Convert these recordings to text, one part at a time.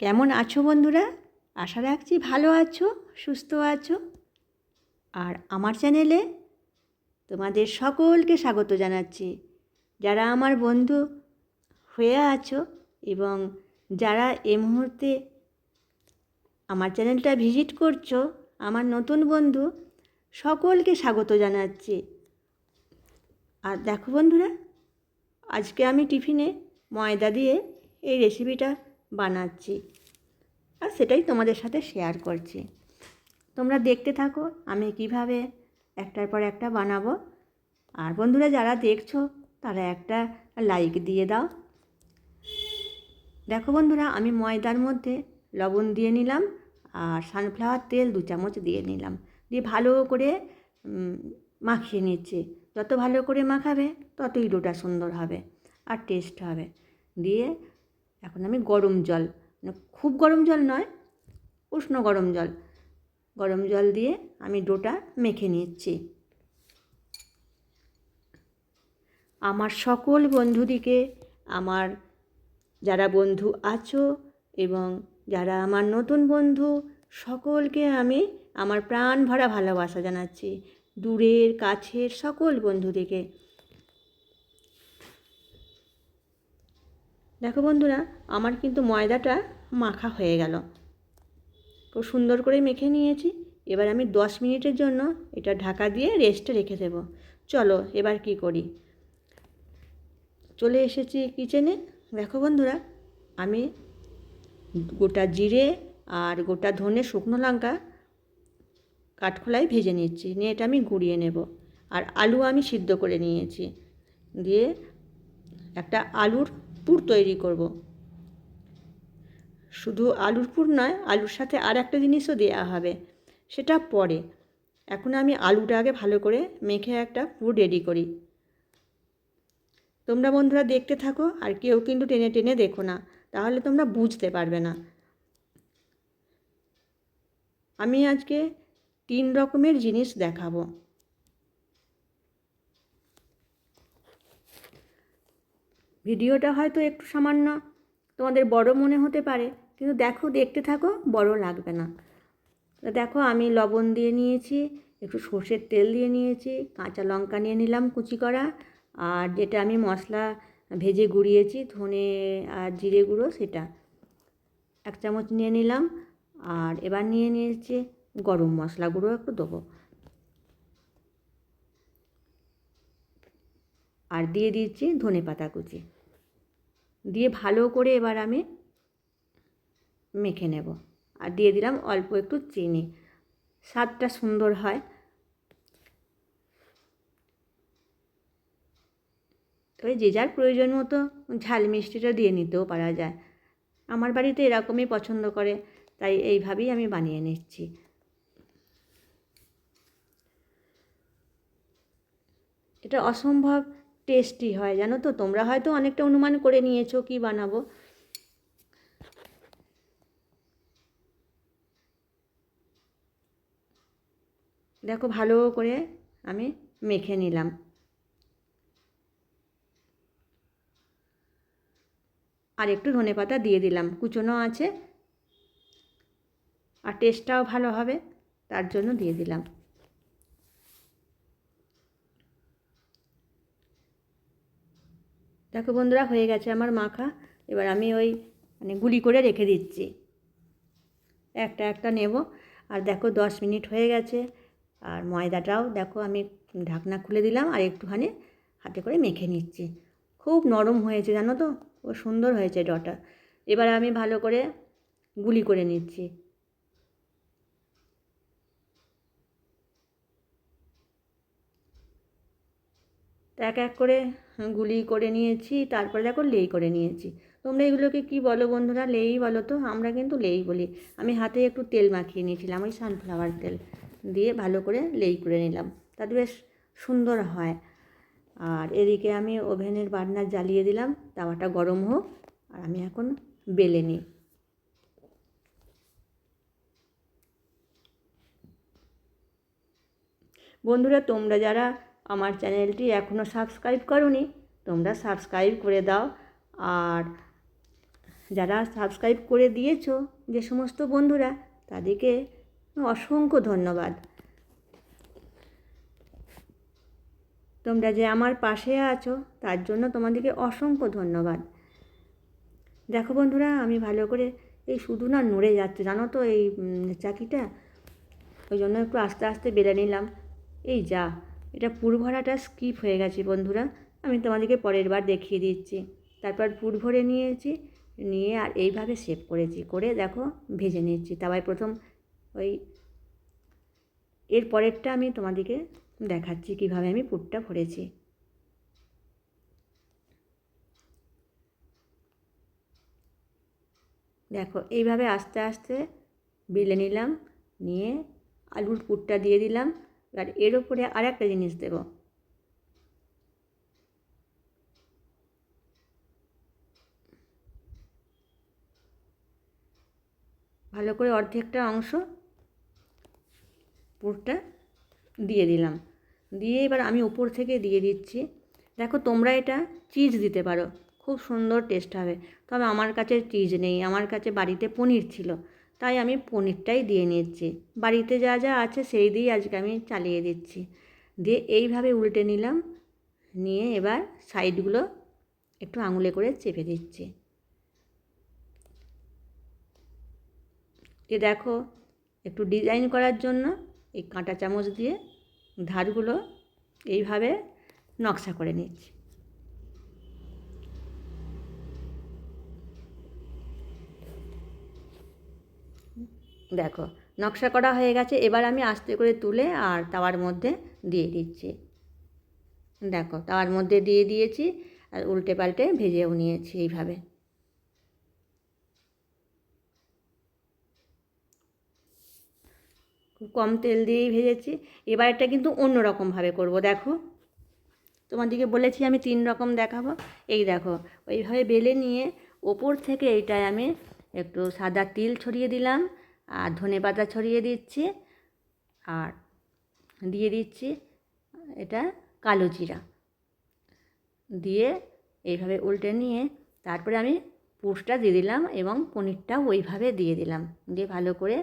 কেমন আছো বন্ধুরা? আশা রাখছি ভালো আছো, সুস্থ আছো। আর আমার চ্যানেলে তোমাদের সকলকে স্বাগত জানাচ্ছি। যারা আমার বন্ধু হয়ে আছো এবং যারা এই মুহূর্তে আমার চ্যানেলটা ভিজিট করছ, আমার নতুন বন্ধু, সকলকে স্বাগত জানাচ্ছি। আর দেখো বন্ধুরা, আজকে আমি টিফিনে ময়দা দিয়ে এই রেসিপিটা বানাচ্ছি। আর সেটাই তোমাদের সাথে শেয়ার করছি। তোমরা দেখতে থাকো আমি কীভাবে একটার পর একটা বানাবো। আর বন্ধুরা, যারা দেখছ, তারা একটা লাইক দিয়ে দাও। দেখো বন্ধুরা, আমি ময়দার মধ্যে লবণ দিয়ে নিলাম আর সানফ্লাওয়ার তেল দু চামচ দিয়ে নিলাম। দিয়ে ভালো করে মাখিয়ে নিচ্ছি। যত ভালো করে মাখাবে, ততই ডোটা সুন্দর হবে আর টেস্ট হবে। দিয়ে এখন আমি গরম জল মানে খুব গরম জল নয়, উষ্ণ গরম জল। গরম জল দিয়ে আমি ডোটা মেখে নিচ্ছি। আমার সকল বন্ধুদিকে, আমার যারা বন্ধু আছো এবং যারা আমার নতুন বন্ধু, সকলকে আমি আমার প্রাণ ভরা ভালোবাসা জানাচ্ছি। দূরের, কাছের সকল বন্ধুদিকে। দেখো বন্ধুরা, আমার কিন্তু ময়দাটা মাখা হয়ে গেল। খুব সুন্দর করে মেখে নিয়েছি। এবার আমি দশ মিনিটের জন্য এটা ঢাকা দিয়ে রেস্টে রেখে দেবো। চলো, এবার কি করি? চলে এসেছি কিচেনে দেখো বন্ধুরা, আমি গোটা জিরে আর গোটা ধনে শুকনো লঙ্কা কাঠখোলায় ভেজে নিচ্ছি। নিয়ে এটা আমি গুঁড়িয়ে নেব। আর আলু আমি সিদ্ধ করে নিয়েছি। দিয়ে একটা আলুর পুর তৈরি করব। শুধু আলুর পুর নয়, আলুর সাথে আর একটা জিনিসও দেওয়া হবে। সেটা পরে। এখন আমি আলুটা আগে ভালো করে মেখে একটা পুর রেডি করি। তোমরা বন্ধুরা দেখতে থাকো, আর কেউ কিন্তু টেনে টেনে দেখো না। তাহলে তোমরা বুঝতে পারবে না। আমি আজকে তিন রকমের জিনিস দেখাবো। ভিডিওটা হয়তো একটু সামান্য তোমাদের বড় মনে হতে পারে, কিন্তু দেখো, দেখতে থাকো, বড় লাগবে না। দেখো, আমি লবণ দিয়ে নিয়েছি, একটু সর্ষের তেল দিয়ে নিয়েছি, কাঁচা লঙ্কা নিয়ে নিলাম কুচি করা, আর যেটা আমি মশলা ভেজে গুঁড়িয়েছি, ধনে আর জিরে গুঁড়ো, সেটা। এক চামচ নিয়ে নিলাম, আর এবার নিয়ে নিয়েছি গরম মশলা গুঁড়ো একটু দেবো। আর দিয়ে দিচ্ছি ধনে পাতা কুচি। দিয়ে ভালো করে এবার আমি মেখে নেব। আর দিয়ে দিলাম অল্প একটু চিনি। স্বাদটা সুন্দর হয়। তবে যে যার প্রয়োজন মতো ঝাল মিষ্টিটা দিয়ে নিতেও পারা যায়। আমার বাড়িতে এরকমই পছন্দ করে, তাই এইভাবেই আমি বানিয়ে নিচ্ছি। এটা অসম্ভব টেস্টি হয়, জানো তো? তোমরা হয়তো অনেকটা অনুমান করে নিয়েছো কি বানাবো। দেখো, ভালো করে আমি মেখে নিলাম। আর একটু ধনে পাতা দিয়ে দিলাম। কুচনো আছে। আর টেস্টটাও ভালো হবে, তার জন্য দিয়ে দিলাম। দেখো বন্ধুরা, হয়ে গেছে আমার মাখা। এবার আমি ওই মানে গুলি করে রেখে দিচ্ছি। একটা একটা নেব। আর দেখো, দশ মিনিট হয়ে গেছে। আর ময়দাটাও দেখো, আমি ঢাকনা খুলে দিলাম আর একটুখানি হাতে করে মেখে নিচ্ছি। খুব নরম হয়েছে, জানো তো? ও সুন্দর হয়েছে ডটা। এবার আমি ভালো করে গুলি করে নিচ্ছি। এক এক করে গুলি করে নিয়েছি, তারপরে দেখো লেই করে নিয়েছি। তোমরা এগুলোকে কি বলো বন্ধুরা? লেই বলো তো, আমরা কিন্তু লেই বলি। আমি হাতে একটু তেল মাখিয়ে নিয়েছিলাম, ওই সানফ্লাওয়ার তেল দিয়ে ভালো করে লেই করে নিলাম। তাতে বেশ সুন্দর হয়। আর এদিকে আমি ওভেনের বার্নার জ্বালিয়ে দিলাম, তাওয়াটা গরম হোক, আর আমি এখন বেলে নিই। বন্ধুরা, তোমরা যারা আমার চ্যানেলটি এখনও সাবস্ক্রাইব করনি, তোমরা সাবস্ক্রাইব করে দাও। আর যারা সাবস্ক্রাইব করে দিয়েছ যে সমস্ত বন্ধুরা, তাদেরকে অসংখ্য ধন্যবাদ। তোমরা যে আমার পাশে আছো, তার জন্য তোমাদেরকে অসংখ্য ধন্যবাদ। দেখো বন্ধুরা, আমি ভালো করে এই শুধু না নড়ে যাচ্ছে, জানো তো এই চাকিটা? ওই জন্য একটু আস্তে আস্তে বেড়ে নিলাম। এই যা। এটা পুরভরাটা স্কিপ হয়ে গেছে বন্ধুরা। আমি তোমাদেরকে পরের বার দেখিয়ে দিচ্ছি। তারপর পুর ভরে নিয়েছি, নিয়ে আর এইভাবে সেভ করেছি, করে দেখো ভেজে নিচ্ছি। তারপর প্রথম ওই এর পরেরটা আমি তোমাদেরকে দেখাচ্ছি কীভাবে আমি পুরটা ভরেছি। দেখো এইভাবে আস্তে আস্তে বেলে নিলাম, নিয়ে আলুর পুরটা দিয়ে দিলাম। আর এর উপরে আর একটা জিনিস দেবো। ভালো করে অর্ধেকটা অংশ পুরটা দিয়ে দিলাম। দিয়ে এবার আমি উপর থেকে দিয়ে দিচ্ছি। দেখো তোমরা এটা চিজ দিতে পারো, খুব সুন্দর টেস্ট হবে। তবে আমার কাছে চিজ নেই, আমার কাছে বাড়িতে পনির ছিল। তাই আমি পনিরটাই দিয়ে নিচ্ছি বাড়িতে যা যা আছে সেই দিয়েই আজকে আমি চালিয়ে দিচ্ছি। দিয়ে এইভাবে উল্টে নিলাম। নিয়ে এবার সাইডগুলো একটু আঙুলে করে চেপে দিচ্ছি। এ দেখো, একটু ডিজাইন করার জন্য এই কাঁটা চামচ দিয়ে ধারগুলো এইভাবে নকশা করে নিচ্ছি। দেখো, নকশা করা হয়ে গেছে, এবার আমি আস্তে করে তুলে আর তাওয়ার মধ্যে দিয়ে দিচ্ছি। দেখো, তাওয়ার মধ্যে দিয়ে দিয়েছি, আর উল্টে পাল্টে ভেজেও নিয়েছি এইভাবে। খুব কম তেল দিয়েই ভেজেছি। এবার এটা কিন্তু অন্য রকমভাবে করব, দেখো। তোমাদেরকে বলেছি আমি তিন রকম দেখাবো। এই দেখো ওইভাবে বেলে নিয়ে ওপর থেকে এইটায় আমি একটু সাদা তিল ছড়িয়ে দিলাম। আর ধনে পাতা ছড়িয়ে দিচ্ছি আর দিয়ে দিচ্ছি এটা কালো জিরা। দিয়ে এইভাবে উল্টে নিয়ে তারপরে আমি পুষটা দিয়ে দিলাম এবং পনিরটাও ওইভাবে দিয়ে দিলাম। দিয়ে ভালো করে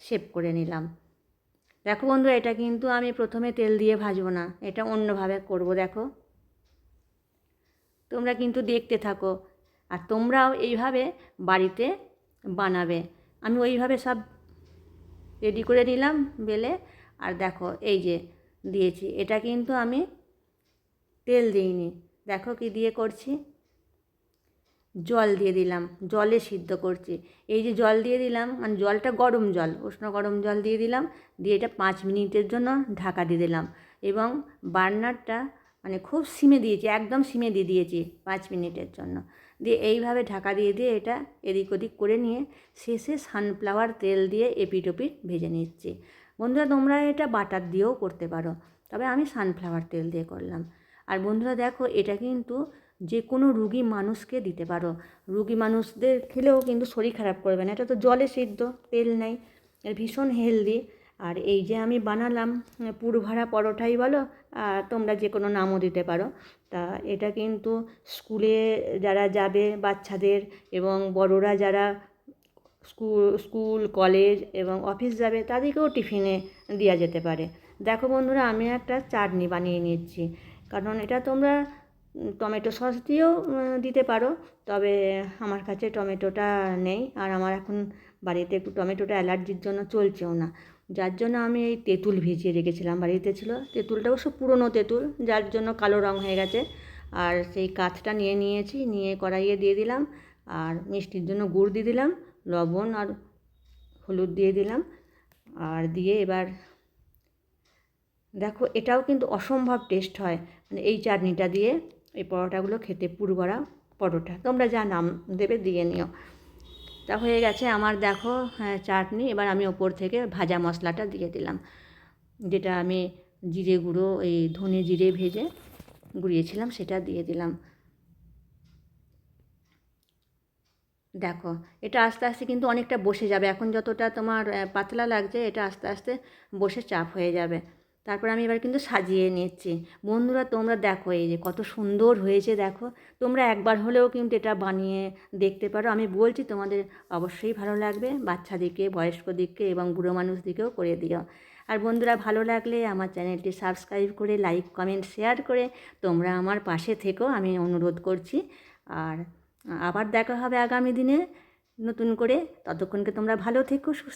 শেপ করে নিলাম। দেখো বন্ধু এটা কিন্তু আমি প্রথমে তেল দিয়ে ভাজবো না, এটা অন্যভাবে করব, দেখো। তোমরা কিন্তু দেখতে থাকো। আর তোমরাও এইভাবে বাড়িতে বানাবে। আমি ওইভাবে সব রেডি করে নিলাম বেলে। আর দেখো, এই যে দিয়েছি। এটা কিন্তু আমি তেল দিইনি। দেখো কি দিয়ে করছি? জল দিয়ে দিলাম। জলে সিদ্ধ করছি। এই যে জল দিয়ে দিলাম মানে জলটা গরম জল, উষ্ণ গরম জল দিয়ে দিলাম। দিয়ে এটা পাঁচ মিনিটের জন্য ঢাকা দিয়ে দিলাম। এবং বার্নারটা মানে খুব সিমে দিয়েছি, একদম সিমে দিয়ে দিয়েছি পাঁচ মিনিটের জন্য। দিয়ে এইভাবে ঢাকা দিয়ে দিয়ে এটা এদিক ওদিক করে নিয়ে শেষে সানফ্লাওয়ার তেল দিয়ে এপিট ওপিট ভেজে নিচ্ছি। বন্ধুরা, তোমরা এটা বাটার দিয়েও করতে পারো, তবে আমি সানফ্লাওয়ার তেল দিয়ে করলাম। আর বন্ধুরা, দেখো, এটা কিন্তু যে কোনো রুগী মানুষকে দিতে পারো। রুগী মানুষদের খেলেও কিন্তু শরীর খারাপ করবে না। এটা তো জলে সিদ্ধ, তেল নেই, ভীষণ হেলদি আর এই যে আমি বানালাম পুরভাড়া পরোটাই বলো তোমরা যে কোনো নামও দিতে পারো। তা এটা কিন্তু স্কুলে যারা যাবে বাচ্চাদের এবং বড়রা যারা স্কুল স্কুল, কলেজ এবং অফিস যাবে তাদেরকেও টিফিনে দেওয়া যেতে পারে। দেখো বন্ধুরা, আমি একটা চাটনি বানিয়ে নিচ্ছি। কারণ এটা তোমরা টমেটো সস দিয়েও দিতে পারো। তবে আমার কাছে টমেটোটা নেই। আর আমার এখন বাড়িতে একটু টমেটোটা অ্যালার্জির জন্য চলছেও না। যার জন্য আমি এই তেঁতুল ভিজিয়ে রেখেছিলাম। বাড়িতে ছিল। তেঁতুলটা অবশ্য পুরনো তেঁতুল, যার জন্য কালো রঙ হয়ে গেছে। আর সেই কাঁচটা নিয়ে নিয়েছি, নিয়ে কড়াইয়ে দিয়ে দিলাম। আর মিষ্টির জন্য গুড় দিয়ে দিলাম, লবণ আর হলুদ দিয়ে দিলাম। আর দিয়ে এবার দেখো, এটাও কিন্তু অসম্ভব টেস্ট হয়। মানে এই চাটনিটা দিয়ে এই পরোটাগুলো খেতে পুরবড়া পরোটা। তোমরা যা নাম দেবে দিয়ে নিও। তা হয়ে গেছে, আমার দেখো হ্যাঁ চাটনি, এবার আমি ওপর থেকে ভাজা মশলাটা দিয়ে দিলাম। যেটা আমি জিরে গুঁড়ো, এই ধনে জিরে ভেজে গুঁড়িয়েছিলাম, সেটা দিয়ে দিলাম। দেখো, এটা আস্তে আস্তে কিন্তু অনেকটা বসে যাবে। এখন যতটা তোমার পাতলা লাগছে, এটা আস্তে আস্তে বসে চাপ হয়ে যাবে। তারপর আমি এবার কিন্তু সাজিয়ে নিচ্ছি। বন্ধুরা, তোমরা দেখো এই যে কত সুন্দর হয়েছে, দেখো। তোমরা একবার হলেও কিন্তু এটা বানিয়ে দেখতে পারো। আমি বলছি, তোমাদের অবশ্যই ভালো লাগবে। বাচ্চাদিকে বয়স্কদিকে এবং বুড়ো মানুষদিকেও করে দিও। আর বন্ধুরা, ভালো লাগলে আমার চ্যানেলটি সাবস্ক্রাইব করে, লাইক, কমেন্ট, শেয়ার করে তোমরা আমার পাশে থেকেও আমি অনুরোধ করছি। আর আবার দেখা হবে আগামী দিনে নতুন করে। ততক্ষণকে তোমরা ভালো থেকো, সুস্থ